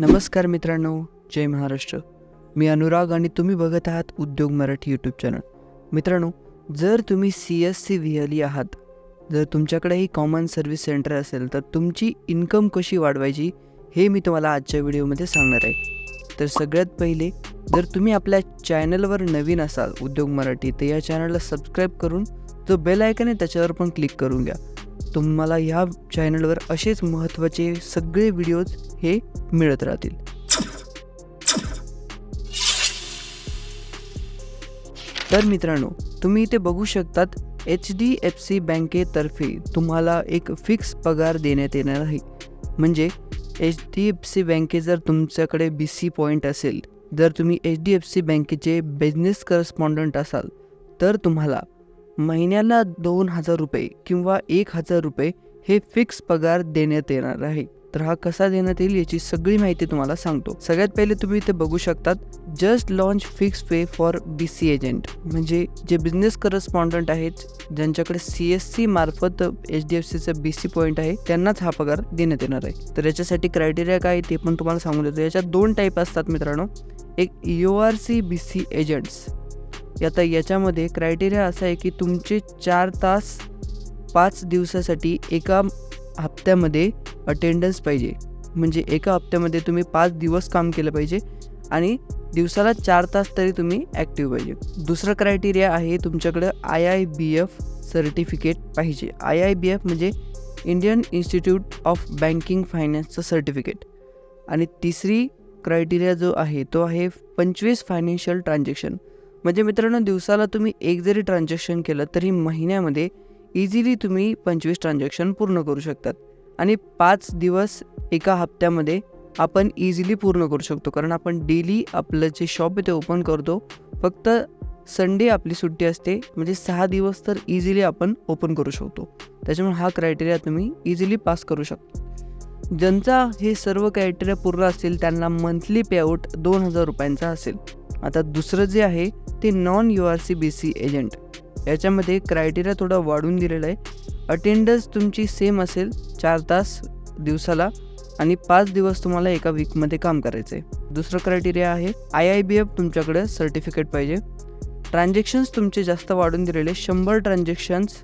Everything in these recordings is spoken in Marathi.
नमस्कार मित्रांनो जय महाराष्ट्र. मी अनुराग आणि तुम्ही बघत आहात उद्योग मराठी यूट्यूब चॅनल मित्रांनो जर तुम्ही सी एस सी व्हिअली आहात जर तुमच्याकडेही कॉमन सर्व्हिस सेंटर असेल तर तुमची इन्कम कशी वाढवायची हे मी तुम्हाला आजच्या व्हिडिओमध्ये सांगणार आहे. तर सगळ्यात पहिले जर तुम्ही आपल्या चॅनलवर नवीन असाल उद्योग मराठी तर या चॅनलला सबस्क्राईब करून जो बेल आयकन आहे त्याच्यावर पण क्लिक करून घ्या. तुम्हाला ह्या चॅनलवर असेच महत्त्वाचे सगळे व्हिडिओज हे मिळत राहतील. तर मित्रांनो तुम्ही इथे बघू शकतात एच डी एफ सी बँकेतर्फे तुम्हाला एक फिक्स पगार देण्यात येणार आहे. म्हणजे एच डी एफ सी बँके जर तुमच्याकडे बी सी पॉईंट असेल जर तुम्ही एच डी एफ सी बँकेचे बिझनेस करस्पॉन्डंट असाल तर तुम्हाला महिन्याला दोन हजार रुपये किंवा एक हजार रुपये हे फिक्स पगार देण्यात येणार आहे. तर हा कसा देण्यात येईल याची सगळी माहिती तुम्हाला सांगतो. सगळ्यात पहिले तुम्ही इथे बघू शकतात just launch fix pay for B C agent म्हणजे जे बिझनेस करस्पॉन्डंट आहेत ज्यांच्याकडे सी एस सी मार्फत एच डी एफ सीचं बी सी पॉईंट आहे त्यांनाच हा पगार देण्यात येणार आहे. तर याच्यासाठी क्रायटेरिया काय आहे ते पण तुम्हाला सांगून देतो. याच्यात दोन टाईप असतात मित्रांनो. एक U R C B C agents आता याच्यामध्ये क्रायटेरिया असा आहे की तुमचे चार तास पाच दिवसासाठी एका हप्त्यामध्ये अटेंडन्स पाहिजे. म्हणजे एका हप्त्यामध्ये तुम्ही पाच दिवस काम केलं पाहिजे आणि दिवसाला चार तास तरी तुम्ही ॲक्टिव्ह पाहिजे. दुसरं क्रायटेरिया आहे तुमच्याकडं I I B F certificate पाहिजे. आय आय बी एफ म्हणजे इंडियन इन्स्टिट्यूट ऑफ बँकिंग फायनान्सचं सर्टिफिकेट आणि तिसरी क्रायटेरिया जो आहे तो आहे पंचवीस फायनान्शियल ट्रान्झॅक्शन म्हणजे मित्रांनो दिवसाला तुम्ही एक जरी ट्रान्झॅक्शन केलं तरी महिन्यामध्ये इझिली तुम्ही पंचवीस ट्रान्झॅक्शन पूर्ण करू शकतात. आणि पाच दिवस एका हप्त्यामध्ये आपण इझिली पूर्ण करू शकतो. कारण आपण डेली आपलं जे शॉप आहे ते ओपन करतो. फक्त संडे आपली सुट्टी असते. म्हणजे सहा दिवस तर इझिली आपण ओपन करू शकतो. त्याच्यामुळे हा क्रायटेरिया तुम्ही इझिली पास करू शकता. ज्यांचा हे सर्व क्रायटेरिया पूर्ण असेल त्यांना मंथली पेआउट दोन हजार रुपयांचा असेल. आता दुसरं जे आहे ते non U R C B C agent याच्यामध्ये क्रायटेरिया थोडा वाढून दिलेला आहे अटेंडन्स तुमची सेम असेल चार तास दिवसाला आणि पाच दिवस तुम्हाला एका वीकमध्ये काम करायचं आहे दुसरं क्रायटेरिया आहे आय आय बी एफ तुमच्याकडे सर्टिफिकेट पाहिजे. ट्रान्झॅक्शन्स तुमचे जास्त वाढून दिलेले शंभर ट्रान्झॅक्शन्स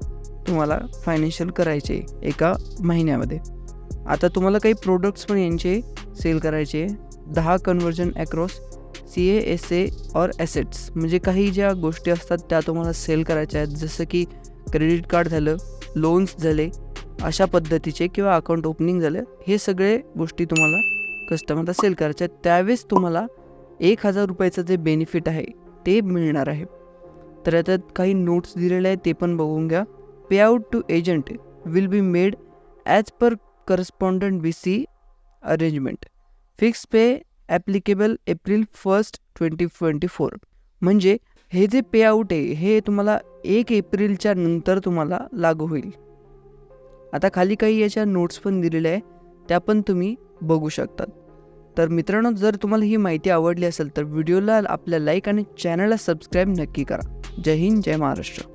तुम्हाला फायनान्शियल करायचे एका महिन्यामध्ये. आता तुम्हाला काही प्रोडक्ट्स पण यांचे सेल करायचे दहा conversion across C A S A और ॲसेट्स म्हणजे काही ज्या गोष्टी असतात त्या तुम्हाला सेल करायच्या आहेत. जसं की क्रेडिट कार्ड झालं लोन्स झाले अशा पद्धतीचे किंवा अकाउंट ओपनिंग झालं हे सगळे गोष्टी तुम्हाला कस्टमरला सेल करायच्या आहेत. त्यावेळेस तुम्हाला एक हजार रुपयाचं जे बेनिफिट आहे ते मिळणार आहे. तर याच्यात काही नोट्स दिलेले आहेत ते पण बघून घ्या. Pay out to agent will be made as per correspondent B C arrangement. Fix pay applicable April first twenty twenty four म्हणजे हे जे पे आउट आहे हे तुम्हाला एक एप्रिलच्या नंतर तुम्हाला लागू होईल. आता खाली काही याच्या नोट्स पण दिलेल्या आहे त्या पण तुम्ही बघू शकतात. तर मित्रांनो जर तुम्हाला ही माहिती आवडली असेल तर व्हिडिओला आपल्या लाईक आणि चॅनलला सबस्क्राईब नक्की करा. जय हिंद जय महाराष्ट्र.